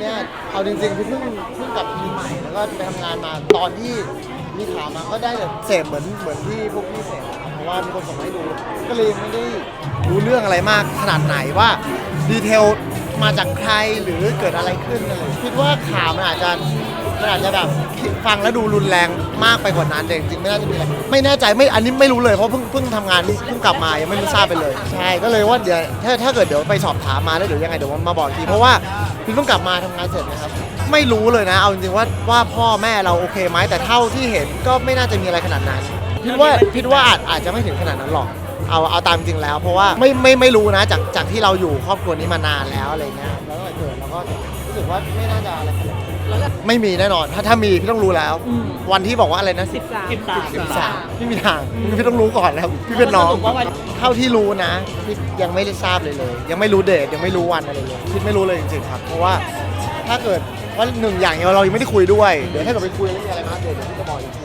เนี้ยเอาจริงๆคือเพิ่งเพิ่งกลับปีใหม่แล้วก็ไปทำงานมาตอนที่มีข่าวมาก็ได้แต่เสพเหมือนเหมือนที่พวกพี่เสพอะครับเพราะว่ามีคนส่งมาให้ดูก็เลยยังไม่ได้รู้เรื่องอะไรมากขนาดไหนว่าดีเทลมาจากใครหรือเกิดอะไรขึ้นอะไรคิดว่าข่าวมันอาจจะ มันอาจจะแบบฟังแล้วดูรุนแรงมากไปกว่านั้นแต่จริงๆไม่น่าจะมีอะไรไม่แน่ใจไม่อันนี้ไม่รู้เลยเพราะเพิ่งเพิ่งทำงานเพิ่งกลับมายังไม่รู้ทราบไปเลยใช่ก็เลยว่าเดี๋ยวถ้าถ้าเกิดเดี๋ยวไปสอบถามมาแล้วเดี๋ยวยังไงเดี๋ยวมาบอกอีกทีเพราะว่าพี่เพิ่งกลับมาทำงานเสร็จนะครับ ไม่รู้เลยนะ เอาจริงๆว่าว่าพ่อแม่เราโอเคไหมแต่เท่าที่เห็นก็ไม่น่าจะมีอะไรขนาดนั้นคิดว่าคิดว่าอาจอาจจะไม่ถึงขนาดนั้นหรอกเอาเอาตามจริงแล้ว เพราะว่าไม่ไม่ไม่รู้นะจากจากที่เราอยู่ครอบครัวนี้มานานแล้วอะไรเงี้ยแล้วตั้งแต่เกิดเราก็รู้สึกว่าไม่น่าจะอะไรขนาดนั้น ไม่มีแน่นอน ถ้าถ้ามีพี่ต้องรู้แล้ว วันที่บอกว่าอะไรนะสิบสิบสามสิบสามไม่มีทางพี่ต้องรู้ก่อนแล้วพี่เป็นน้องสรุปว่าวันเท่าที่รู้นะพี่ยังไม่ได้ทราบเลยเลย ยังไม่รู้เดทยังไม่รู้วันอะไรเลยพี่ไม่รู้เลยจริงๆครับ เพราะว่าถ้าเกิดว่าหนึ่งอย่างเรายังไม่ได้คุยด้วย เดี๋ยวถ้าเกิดไปคุยแล้วมีอะไรมาอัปเดตเดี๋ยวพี่จะบอกอีกที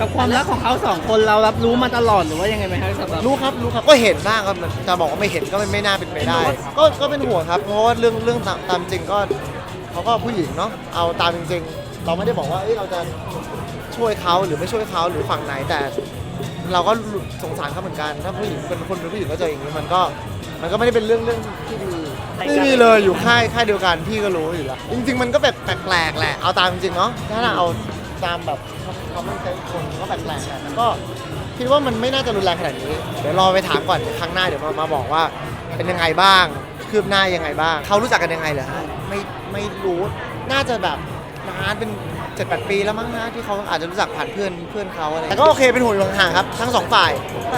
กับความรักของเขาสองคนเรารับรู้มาตลอดหรือว่ายังไงไหมครับสำหรับรู้ครับรู้ครับก็เห็นบ้างครับจะบอกว่าไม่เห็นก็ไม่ไม่น่าเป็นไปได้ ก็ก็เป็นห่วงครับ เพราะว่าเรื่องเรื่องตามตามจริงก็ เขาก็ผู้หญิงเนาะเอาตามจริงๆ เราไม่ได้บอกว่าเอ้ยเราจะช่วยเขาหรือไม่ช่วยเขาหรือฝั่งไหนแต่ เราก็สงสารเขาเหมือนกัน ถ้าผู้หญิงเป็นคนเป็นผู้หญิงก็เจออย่างนี้มันก็มันก็ไม่ได้เป็นเรื่องเรื่องที่ดีไม่มีเลยอยู่ค่ายค่ายเดียวกันพี่ก็รู้อยู่แล้วจริง ๆ มันก็แบบแปลกๆแหละเอาตามจริงเนาะถ้าเราเอาตามแบบคอมเมนต์คนก็แปลกๆแหละแต่ก็คิดว่ามันไม่น่าจะรุนแรงขนาดนี้ เดี๋ยวรอไปถามก่อนครั้งหน้าเดี๋ยวมามาบอกว่าเป็นยังไงบ้าง คืบหน้ายังไงบ้าง เขารู้จักกันยังไงเหรอฮะไม่ไม่รู้น่าจะแบบนานเป็นเจ็ดแปดปีแล้วมั้งนะที่เขาอาจจะรู้จักผ่านเพื่อนเพื่อนเขาอะไรแต่ก็โอเคเป็นห่วงอยู่ห่างๆครับทั้งสองฝ่าย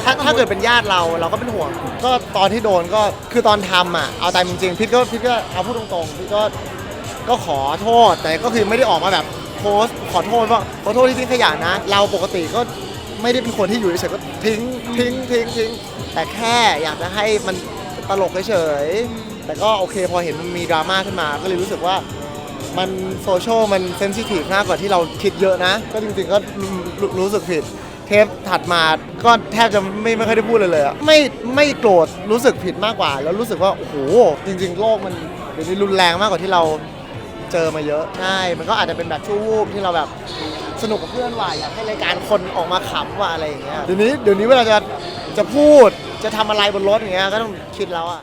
ถ้าถ้าเกิดเป็นญาติเราเราก็เป็นห่วง ก็ตอนที่โดนก็คือตอนทำอะเอาตามจริงๆพี่ก็พี่ก็เอาพูดตรงๆพี่ก็ก็ขอโทษแต่ก็คือไม่ได้ออกมาแบบโพสต์ขอโทษว่าขอโทษที่ทิ้งขยะนะ เราปกติก็ไม่ได้เป็นคนที่อยู่เฉยๆก็ทิ้งทิ้งทิ้งทิ้งแต่แค่อยากจะให้มัน ตลกเฉยๆแต่ก็โอเคพอเห็นมันมีดราม่าขึ้นมา ก็เลยรู้สึกว่ามันโซเชียลมันเซนซิทีฟมากกว่าที่เราคิดเยอะนะ ก็จริงๆก็รู้รู้รู้สึกผิด เทปถัดมาก็แทบจะไม่ไม่ค่อยได้พูดเลยเลยอะไม่ไม่โกรธรู้สึกผิดมากกว่า แล้วรู้สึกว่า โอ้โห จริง ๆ โลกมันเดี๋ยวนี้รุนแรงมากกว่าที่เราเจอมาเยอะใช่มันก็อาจจะเป็นแบบชั่ววูบที่เราแบบสนุกกับเพื่อนว่าอยากให้รายการคนออกมาขำว่าอะไรอย่างเงี้ยเดี๋ยวนี้เดี๋ยวนี้เวลาจะจะพูด จะทำอะไรบนรถอย่างเงี้ยก็ต้องคิดแล้วอะ